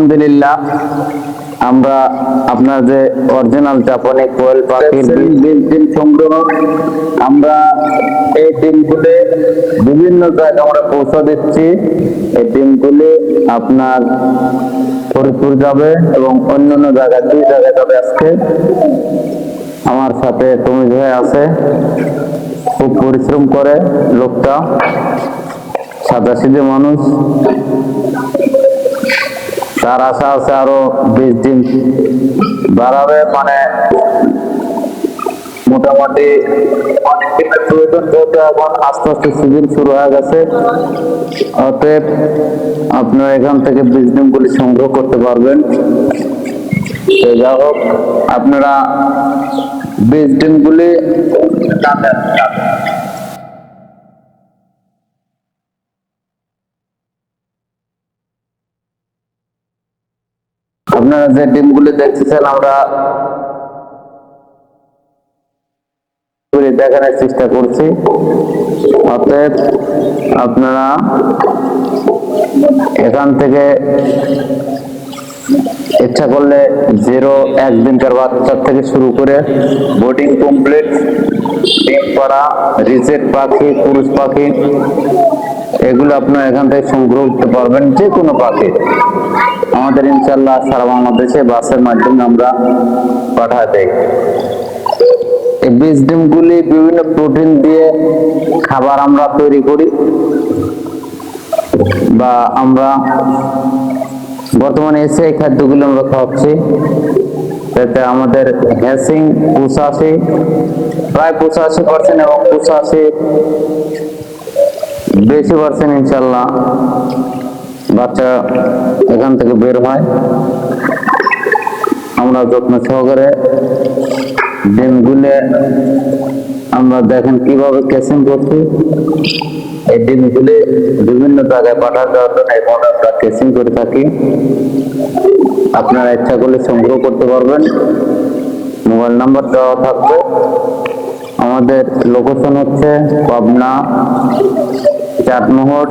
আলহামদুলিল্লাহ, আমরা আপনার যে অরিজিনাল জাপানি কোয়েল পাখির বীজ সংগ্রহ, আমরা এই ডিমগুলি বিভিন্ন জায়গায় আমরা পৌঁছে দিচ্ছি। এই ডিমগুলি আপনার ফরিদপুর যাবে এবং অন্যান্য জায়গায়, দুই জায়গায় যাবে আজকে। আমার সাথে তুমি ভাই আছে, খুব পরিশ্রম করে লোকটা সাদা মানুষ। তার আশা আছে আরও বিশ দিন বাড়াবে মানে মোটামুটি প্রয়োজন এখন আস্তে আস্তে শুরু হয়ে গেছে। অতএব আপনারা এখান থেকে বীজ সংগ্রহ করতে পারবেন। হোক, আপনারা আপনারা যে ডিমগুলি দেখতেছেন, আমরা দেখানোর চেষ্টা করছি। অতএব আপনারা এখান থেকে ইচ্ছা করলে জিরো এক একদিনকার বাচ্চার থেকে শুরু করে বোর্ডিং কমপ্লিট পাড়া, রিসেট পাখি, পুরুষ পাখি এগুলো আপনারা এখান থেকে সংগ্রহ করতে পারবেন যে কোনো পাখি। আমাদের ইনশাল্লাহ সারা বাংলাদেশে বাসের মাধ্যমে আমরা পাঠা দেই। এই বীজ ডিমগুলি বিভিন্ন প্রোটিন দিয়ে খাবার আমরা তৈরি করি বা আমরা বর্তমানে এসে এই খাদ্যগুলো আমরা খাওয়াচ্ছি। যাতে আমাদের হ্যাসিং পঁচাশি প্রায় পঁচাশি পার্সেন্ট এবং পঁচাশি বেশি পার্সেন্ট ইনশাল্লাহ বাচ্চা এখান থেকে বের হয়। আমরা যত্ন সহকারে ডিমগুলো আমরা দেখেন কীভাবে কেসিং করছি। এই ডিমগুলি বিভিন্ন জায়গায় পাঠার দেওয়ার জন্য আমরা করে থাকি। আপনারা ইচ্ছা করলে সংগ্রহ করতে পারবেন। মোবাইল নাম্বার দেওয়া থাকবে। আমাদের লোকেশন হচ্ছে পাবনা চাটমোহর